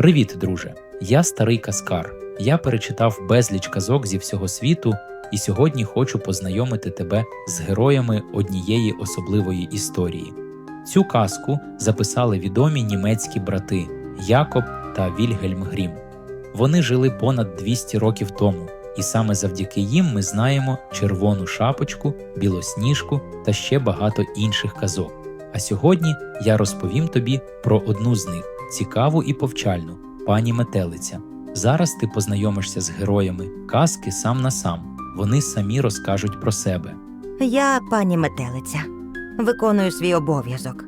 Привіт, друже! Я старий каскар. Я перечитав безліч казок зі всього світу, і сьогодні хочу познайомити тебе з героями однієї особливої історії. Цю казку записали відомі німецькі брати Якоб та Вільгельм Грім. Вони жили понад 200 років тому, і саме завдяки їм ми знаємо червону шапочку, білосніжку та ще багато інших казок. А сьогодні я розповім тобі про одну з них цікаву і повчальну пані Метелиця. Зараз ти познайомишся з героями казки сам на сам. Вони самі розкажуть про себе. Я пані метелиця. Виконую свій обов'язок.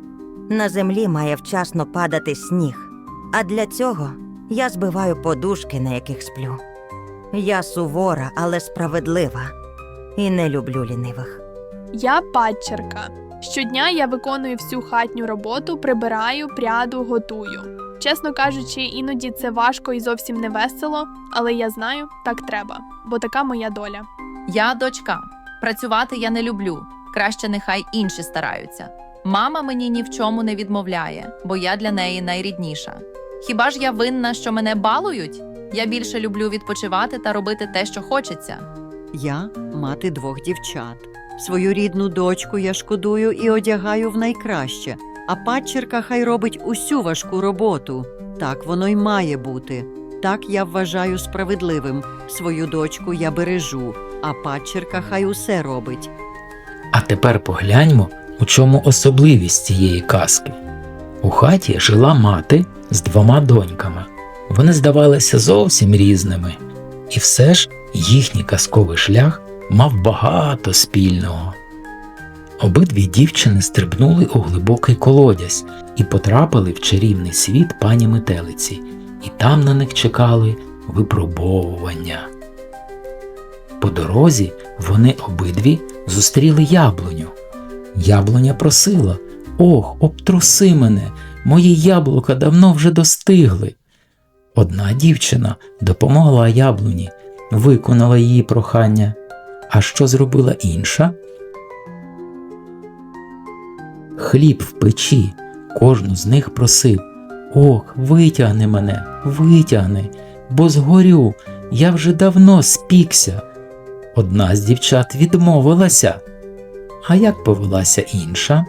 На землі має вчасно падати сніг, а для цього я збиваю подушки, на яких сплю. Я сувора, але справедлива і не люблю лінивих. Я падчерка. Щодня я виконую всю хатню роботу, прибираю, пряду, готую. Чесно кажучи, іноді це важко і зовсім не весело, але я знаю, так треба, бо така моя доля. Я дочка. Працювати я не люблю. Краще нехай інші стараються. Мама мені ні в чому не відмовляє, бо я для неї найрідніша. Хіба ж я винна, що мене балують? Я більше люблю відпочивати та робити те, що хочеться. Я мати двох дівчат. Свою рідну дочку я шкодую і одягаю в найкраще, а падчерка хай робить усю важку роботу. Так воно й має бути. Так я вважаю справедливим. Свою дочку я бережу, а падчерка хай усе робить. А тепер погляньмо, у чому особливість цієї казки. У хаті жила мати з двома доньками. Вони здавалися зовсім різними, і все ж їхній казковий шлях мав багато спільного. Обидві дівчини стрибнули у глибокий колодязь і потрапили в чарівний світ пані метелиці, і там на них чекали випробовування. По дорозі вони обидві зустріли яблуню. Яблуня просила Ох, обтруси мене, мої яблука давно вже достигли. Одна дівчина допомогла яблуні, виконала її прохання. А що зробила інша? Хліб в печі. Кожну з них просив Ох, витягни мене, витягни, бо згорю, я вже давно спікся. Одна з дівчат відмовилася. А як повелася інша?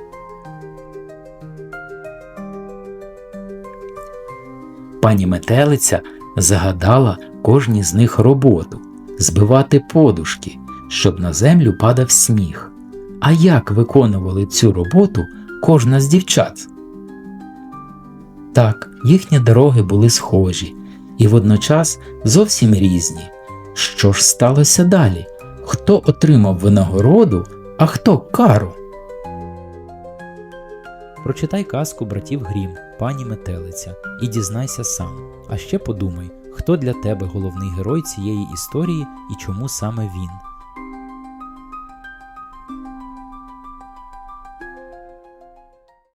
Пані метелиця загадала кожній з них роботу збивати подушки, щоб на землю падав сніг. А як виконували цю роботу кожна з дівчат? Так, їхні дороги були схожі і водночас зовсім різні. Що ж сталося далі? Хто отримав винагороду, а хто кару? Прочитай казку братів Грім, пані Метелиця, і дізнайся сам. А ще подумай, хто для тебе головний герой цієї історії і чому саме він.